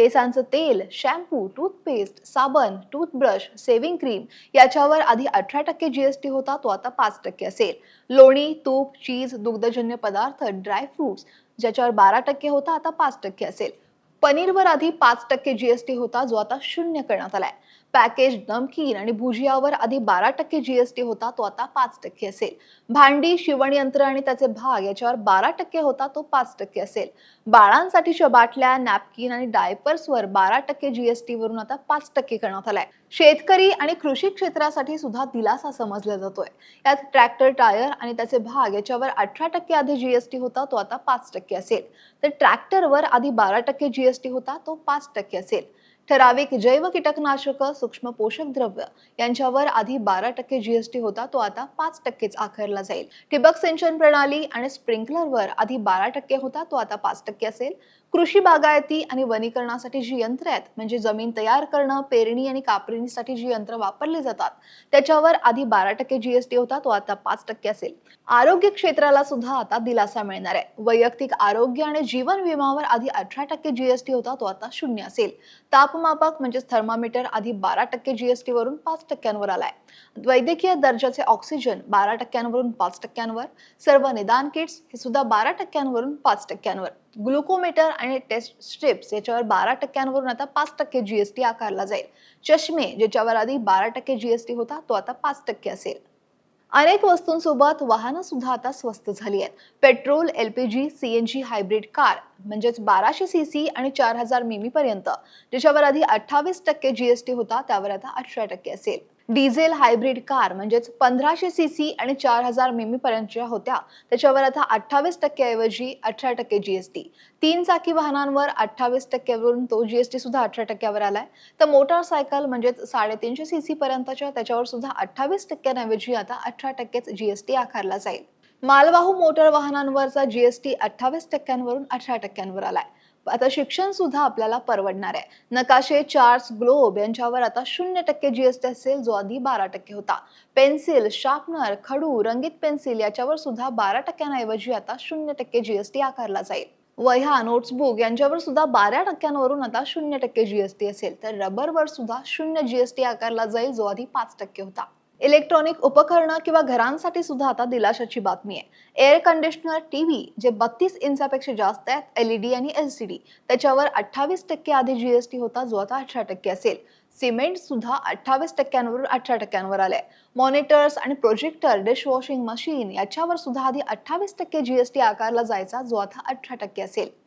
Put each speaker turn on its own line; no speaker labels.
केसांचं तेल shampoo toothpaste साबण toothbrush shaving cream याच्यावर आधी अठरा टक्के जीएसटी होता तो आता पाच टक्के असेल. लोणी तूप चीज दुग्धजन्य पदार्थ ड्रायफ्रुट्स ज्याच्यावर बारा टक्के होता आता पाच टक्के असेल. पनीरवर आधी पाच टक्के जीएसटी होता जो आता शून्य करण्यात आलाय. पॅकेज नमकीन आणि भुजियावर आधी बारा टक्के जीएसटी होता तो आता पाच टक्के असेल. भांडी शिवणयंत्र आणि त्याचे भाग याच्यावर बारा टक्के होता तो पाच टक्के असेल. बाळांसाठीच्या बाटल्या नॅपकिन आणि डायपर्सवर बारा टक्के जीएसटी वरून आता पाच टक्के करण्यात आलाय. शेतकरी आणि कृषी क्षेत्रासाठी सुद्धा दिलासा समजला जातोय. यात ट्रॅक्टर टायर आणि त्याचे भाग याच्यावर अठरा टक्के आधी जीएसटी होता तो आता पाच टक्के असेल. तर ट्रॅक्टरवर आधी बारा टक्के जीएसटी होता तो पाच टक्के असेल. ठराविक जैव कीटकनाशक सूक्ष्म पोषक द्रव्य यांच्यावर आधी बारा टक्के जीएसटी होता तो आता पाच टक्केच आकारला जाईल. ठिबक सिंचन प्रणाली आणि स्प्रिंकलरवर आधी बारा टक्के होता तो आता पाच टक्के असेल. कृषी बागायती आणि वनीकरणासाठी जी यंत्र आहेत म्हणजे जमीन तयार करणं पेरणी आणि कापरणीसाठी जी यंत्र वापरली जातात त्याच्यावर आधी बारा टक्के जीएसटी होता तो आता पाच टक्के असेल. आरोग्य क्षेत्राला सुद्धा आता दिलासा मिळणार आहे. वैयक्तिक आरोग्य आणि जीवन विमावर आधी अठरा टक्के जीएसटी होता तो आता शून्य असेल. तापमापक म्हणजेच थर्मामीटर आधी बारा टक्के जीएसटी वरून पाच टक्क्यांवर आलाय. वैद्यकीय दर्जाचे ऑक्सिजन बारा टक्क्यांवरून पाच टक्क्यांवर. सर्व निदान किट्स हे सुद्धा बारा टक्क्यांवरून पाच टक्क्यांवर. ग्लुकोमीटर आणि टेस्ट स्ट्रिप्स याच्यावर बारा टक्क्यांवरून आता पाच टक्के जीएसटी आकारला जाईल. चष्मे ज्याच्यावर आधी बारा टक्के जीएसटी होता तो आता पाच टक्के असेल. अनेक वस्तूंसोबत वाहनं सुद्धा आता स्वस्त झाली आहेत. Petrol L P G C N G hybrid car म्हणजेच बाराशे सी सी आणि चार हजार मिमी पर्यंत ज्याच्यावर आधी अठ्ठावीस टक्के जीएसटी होता त्यावर आता अठरा टक्के असेल. डिझेल हायब्रिड कार म्हणजेच पंधराशे सी सी आणि चार हजार मिमी पर्यंतच्या होत्या. त्याच्यावर आता अठ्ठावीस टक्क्याऐवजी अठरा टक्के जीएसटी तीन चाकी वाहनांवर अठ्ठावीस टक्क्यावरून तो जीएसटी सुद्धा अठरा टक्क्यावर आलाय. तर मोटारसायकल म्हणजेच साडेतीनशे सी सी पर्यंतच्या त्याच्यावर सुद्धा अठ्ठावीस टक्क्यांऐवजी आता अठरा टक्केच जीएसटी आकारला जाईल. मालवाहू मोटर वाहनांवरचा जीएसटी अठ्ठावीस टक्क्यांवरून अठरा टक्क्यांवर आलाय. आता शिक्षण सुद्धा आपल्याला परवडणार आहे. नकाशे चार्ट्स ग्लोब यांच्यावर आता शून्य टक्के जीएसटी असेल जो आधी बारा टक्के होता. पेन्सिल शार्पनर खडू रंगीत पेन्सिल याच्यावर सुद्धा बारा टक्क्यांऐवजी आता शून्य टक्के जीएसटी आकारला जाईल. वह्या नोट्सबुक यांच्यावर सुद्धा बारा टक्क्यांवरून आता शून्य टक्के जीएसटी असेल. तर रबरवर सुद्धा शून्य जीएसटी आकारला जाईल जो आधी पाच टक्के होता. इलेक्ट्रॉनिक उपकरणं किंवा घरांसाठी सुद्धा आता दिलाशाची बातमी आहे. एअर कंडिशनर टीव्ही जे बत्तीस इंचापेक्षा जास्त आहेत एलईडी आणि एलसीडी त्याच्यावर अठ्ठावीस टक्के आधी जीएसटी होता जो आता अठरा टक्के असेल. सिमेंट सुद्धा अठ्ठावीस टक्क्यांवरून अठरा टक्क्यांवर आलंय. मॉनिटर्स आणि प्रोजेक्टर डिशवॉशिंग मशीन याच्यावर सुद्धा आधी अठ्ठावीस टक्के जीएसटी आकारला जायचा जो आता अठरा टक्के असेल.